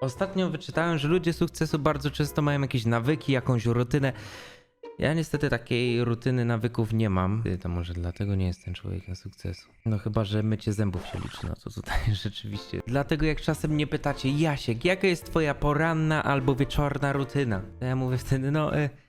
Ostatnio wyczytałem, że ludzie sukcesu bardzo często mają jakieś nawyki, jakąś rutynę. Ja niestety takiej rutyny nawyków nie mam. Ty, To może dlatego nie jestem człowiekiem sukcesu. No chyba, że mycie zębów się liczy, no to tutaj rzeczywiście. Dlatego jak czasem mnie pytacie, Jasiek, jaka jest twoja poranna albo wieczorna rutyna? To ja mówię wtedy, no... Y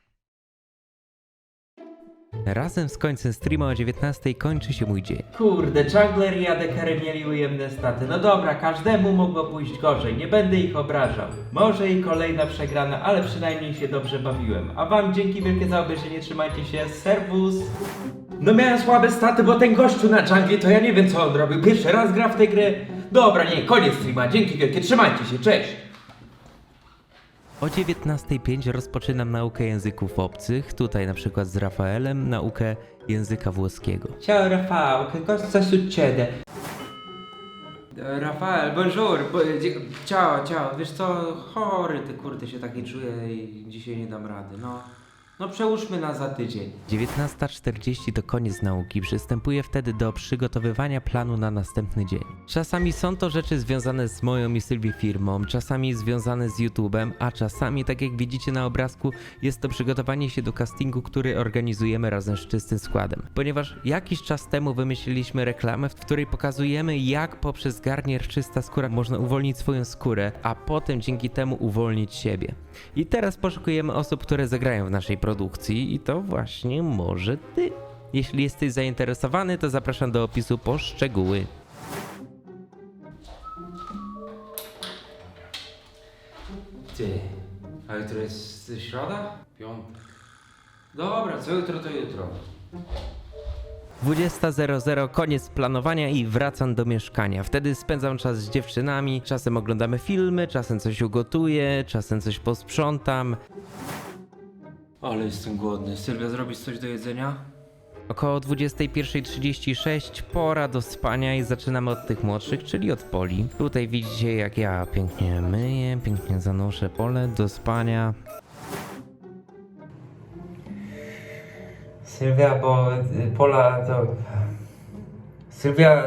Razem z końcem streama o 19 kończy się mój dzień. Kurde, Jungler i ADK mieli ujemne staty. No dobra, każdemu mogło pójść gorzej, nie będę ich obrażał. Może i kolejna przegrana, ale przynajmniej się dobrze bawiłem. A wam dzięki wielkie za obejrzenie, trzymajcie się, serwus! No miałem słabe staty, bo ten gościu na junglie to ja nie wiem co on robił. Pierwszy raz gra w tę grę. Dobra, nie, koniec streama, dzięki wielkie, trzymajcie się, cześć! O 19.05 rozpoczynam naukę języków obcych, tutaj na przykład z Rafaelem, naukę języka włoskiego. Ciao Rafał, che cosa succede? Rafael, bonjour, bo, dzie- ciao, ciao, wiesz co, chory ty kurde się taki czuję i dzisiaj nie dam rady, no. No przełóżmy na za tydzień. 19.40 to koniec nauki, przystępuję wtedy do przygotowywania planu na następny dzień. Czasami są to rzeczy związane z moją i Sylwii firmą, czasami związane z YouTube'em, a czasami, tak jak widzicie na obrazku, jest to przygotowanie się do castingu, który organizujemy razem z czystym składem. Ponieważ jakiś czas temu wymyśliliśmy reklamę, w której pokazujemy jak poprzez garnier czysta skóra można uwolnić swoją skórę, a potem dzięki temu uwolnić siebie. I teraz poszukujemy osób, które zagrają w naszej produkcji i to właśnie może ty. Jeśli jesteś zainteresowany, to zapraszam do opisu po szczegóły. Ty, a jutro jest środa? Piątek. Dobra, co jutro to jutro. 20.00, koniec planowania i wracam do mieszkania. Wtedy spędzam czas z dziewczynami, czasem oglądamy filmy, czasem coś ugotuję, czasem coś posprzątam. Ale jestem głodny. Sylwia, zrobisz coś do jedzenia? Około 21.36 pora do spania i zaczynamy od tych młodszych, czyli od poli. Tutaj widzicie jak ja pięknie myję, pięknie zanoszę pole do spania. Sylwia, bo y, Pola to... Sylwia,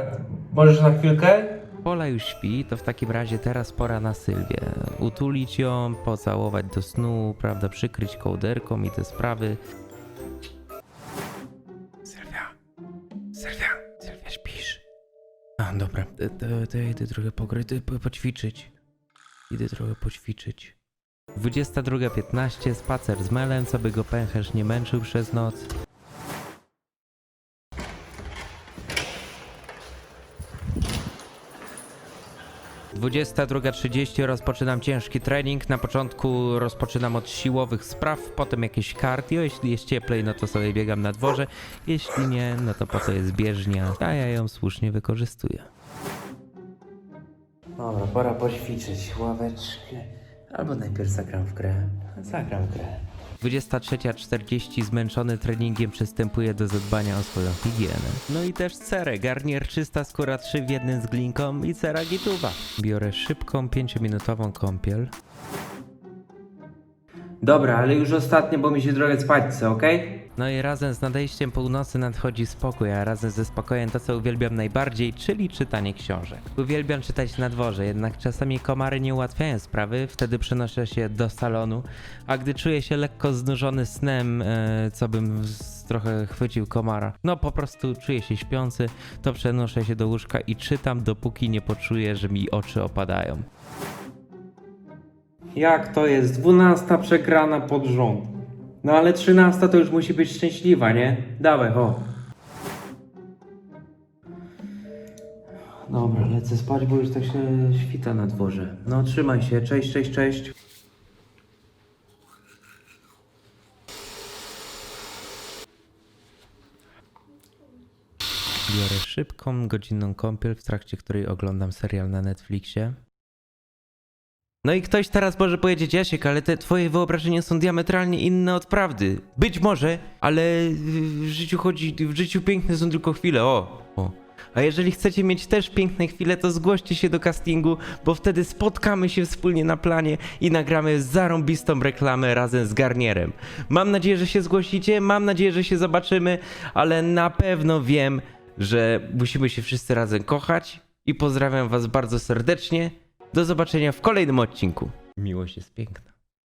możesz na chwilkę? Pola już śpi, to w takim razie teraz pora na Sylwię. Utulić ją, pocałować do snu, prawda, przykryć kołderką i te sprawy. Sylwia, Sylwia, Sylwia, śpisz? A, dobra, to, to, to idę trochę pogryć, po, poćwiczyć. Idę trochę poćwiczyć. 22.15, spacer z Melem, co by go pęcherz nie męczył przez noc. Dwudziesta druga trzydzieści rozpoczynam ciężki trening. Na początku rozpoczynam od siłowych spraw, potem jakieś cardio. Jeśli jest cieplej, no to sobie biegam na dworze. Jeśli nie, no to po to jest bieżnia, a ja ją słusznie wykorzystuję. Dobra, pora poćwiczyć ławeczkę. Albo najpierw zagram w grę. Zagram w grę. 23.40 zmęczony treningiem przystępuje do zadbania o swoją higienę. No i też cerę, garnier czysta skóra 3 w jednym z glinką i cera gituwa. Biorę szybką 5-minutową kąpiel. Dobra, ale już ostatnie, bo mi się trochę spać okej? No i razem z nadejściem północy nadchodzi spokój, a razem ze spokojem to, co uwielbiam najbardziej, czyli czytanie książek. Uwielbiam czytać na dworze, jednak czasami komary nie ułatwiają sprawy, wtedy przenoszę się do salonu, a gdy czuję się lekko znużony snem, e, co bym trochę chwycił komara, no po prostu czuję się śpiący, to przenoszę się do łóżka i czytam, dopóki nie poczuję, że mi oczy opadają. Jak to jest? Dwunasta przegrana pod rząd. No ale trzynasta to już musi być szczęśliwa, nie? Dawaj, ho. Dobra, lecę spać, bo już tak się świta na dworze. No trzymaj się, cześć, cześć, cześć. Biorę szybką, godzinną kąpiel, w trakcie której oglądam serial na Netflixie. No i ktoś teraz może powiedzieć, Jasiek, ale te twoje wyobrażenia są diametralnie inne od prawdy. Być może, ale w życiu chodzi, w życiu piękne są tylko chwile, o, o. A jeżeli chcecie mieć też piękne chwile, to zgłoście się do castingu, bo wtedy spotkamy się wspólnie na planie i nagramy zarąbistą reklamę razem z Garnierem. Mam nadzieję, że się zgłosicie, mam nadzieję, że się zobaczymy, ale na pewno wiem, że musimy się wszyscy razem kochać i pozdrawiam was bardzo serdecznie Do zobaczenia w kolejnym odcinku. Miłość jest piękna.